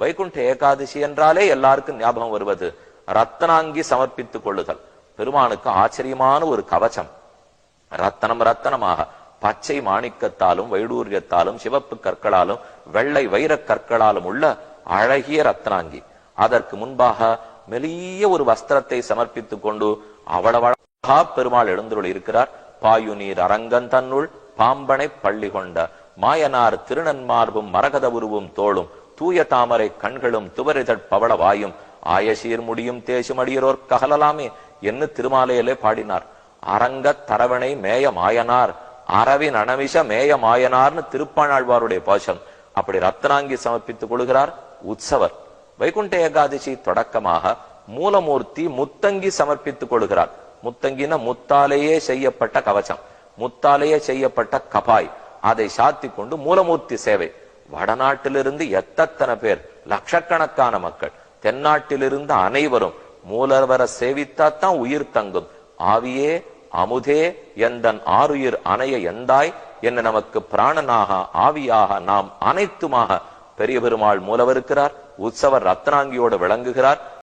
வைகுண்ட ஏகாதசி என்றாலே எல்லாருக்கும் ஞாபகம் வருவது ரத்தனாங்கி சமர்ப்பித்துக் கொள்ளுதல். பெருமானுக்கு ஆச்சரியமான ஒரு கவச்சம் ரத்தனம் ரத்தனமாக. பச்சை மாணிக்கத்தாலும் வைடூரியத்தாலும் சிவப்பு கற்களாலும் வெள்ளை வைர கற்களாலும் உள்ள அழகிய ரத்னாங்கி அதற்கு முன்பாக மெலிய ஒரு வஸ்திரத்தை சமர்ப்பித்துக் கொண்டு அவ்வளவழகா பெருமாள் எழுந்துள்ள இருக்கிறார். பாயுநீர் அரங்கன் தன்னுள் பாம்பனை பள்ளி கொண்ட மாயனார் திருநன்மார்பும் மரகத உருவும் தோளும் தூய தாமரை கண்களும் துவரிதழ் பவள வாயும் ஆயசீர் முடியும் தேசும் அடியரோர் ககலலாமே என்று திருமாலையிலே பாடினார். அரங்கத் தரவணை மேய மாயனார் அரவின் அனமிஷ மேய மாயனார்னு திருப்பாணாழ்வாருடைய பாசம் அப்படி ரத்னாங்கி சமர்ப்பித்துக் கொள்கிறார் உற்சவர். வைகுண்ட ஏகாதசி தொடக்கமாக மூலமூர்த்தி முத்தங்கி சமர்ப்பித்துக் கொள்கிறார். முத்தங்கின முத்தாலேயே செய்யப்பட்ட கவசம் முத்தாலேயே செய்யப்பட்ட கபாய். அதை சாத்தி கொண்டு மூலமூர்த்தி சேவை. வடநாட்டிலிருந்து எத்தனை பேர்? லட்சக்கணக்கான மக்கள். தென்னாட்டிலிருந்து அனைவரும். மூலவர சேவித்தாத்தான் உயிர் தங்கும். ஆவியே அமுதே எந்தன் ஆறுயிர் அணைய எந்தாய்? என்ன நமக்கு பிராணனாக ஆவியாக நாம் அனைத்துமாக பெரிய பெருமாள் மூலவருக்கிறார் உற்சவர் ரத்னாங்கியோடு விளங்குகிறார்.